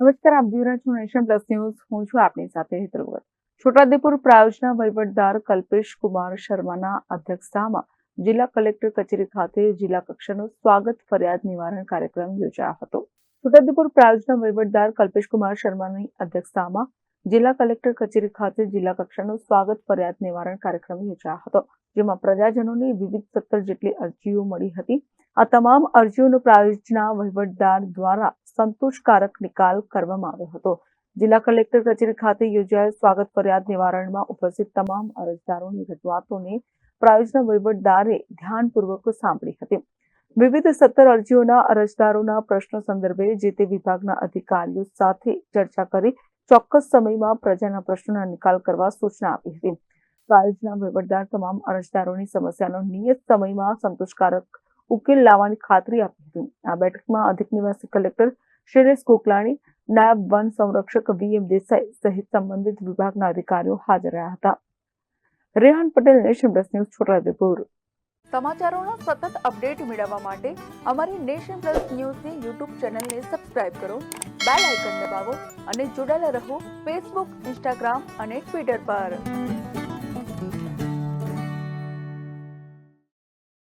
નમસ્કાર, આપ જોઈ રહ્યા છો નેશન પ્લસ ન્યૂઝ. હું છું આપની સાથે હેતલવર છોટાઉદેપુર પ્રાયોજના વહીવટદાર કલ્પેશ કુમાર શર્માના અધ્યક્ષતામાં જિલ્લા કલેક્ટર કચેરી ખાતે જિલ્લા કક્ષાનો સ્વાગત ફરિયાદ નિવારણ કાર્યક્રમ યોજાયો હતો. છોટાઉદેપુર પ્રાયોજના વહીવટદાર કલ્પેશ કુમાર શર્માની અધ્યક્ષતામાં જિલ્લા કલેક્ટર કચેરી ખાતે જિલ્લા કક્ષાનો સ્વાગત ફરિયાદ નિવારણ કાર્યક્રમ યોજાયો હતો, જેમાં પ્રજાજનોની વિવિધ સત્તર જેટલી અરજીઓ મળી હતી. આ તમામ અરજીઓનો પ્રાયોજના વહીવટદાર દ્વારા સંતોષકારક નિકાલ કરવામાં આવ્યો હતો. જિલ્લા કલેક્ટર કચેરી ખાતે યોજાયેલ સ્વાગત ફરિયાદ નિવારણમાં ઉપસ્થિત તમામ અરજદારોની રજૂઆતોને પ્રાયોજના વહીવટદારે ધ્યાનપૂર્વક સાંભળી હતી. વિવિધ સત્તર અરજીઓના અરજદારોના પ્રશ્નો સંદર્ભે જે તે વિભાગના અધિકારીઓ સાથે ચર્ચા કરી ચોક્કસ સમયમાં પ્રજાના પ્રશ્નોના નિકાલ કરવા સૂચના આપી હતી. પ્રાયોજના વહીવટદાર તમામ અરજદારોની સમસ્યાનો નિયત સમયમાં સંતોષકારક ઉકેલ લાવવાની ખાતરી આપી હતી. આ બેઠકમાં અધિક નિવાસી કલેક્ટર શૈલેષ કોકલાણી નાયબ વન સંરક્ષક વીએમ દેસાઈ સહિત સંબંધિત વિભાગના અધિકારીઓ હાજર રહ્યા હતા. Rehan Patel nation plus news, Chhotaudepur. સમાચારોના સતત અપડેટ મેળવવા માટે અમારી નેશન પ્લસ ન્યૂઝની યુટ્યુબ ચેનલને સબસ્ક્રાઇબ કરો, બેલ આઇકન દબાવો અને જોડાયેલા રહો ફેસબુક, ઇન્સ્ટાગ્રામ અને ટ્વિટર પર.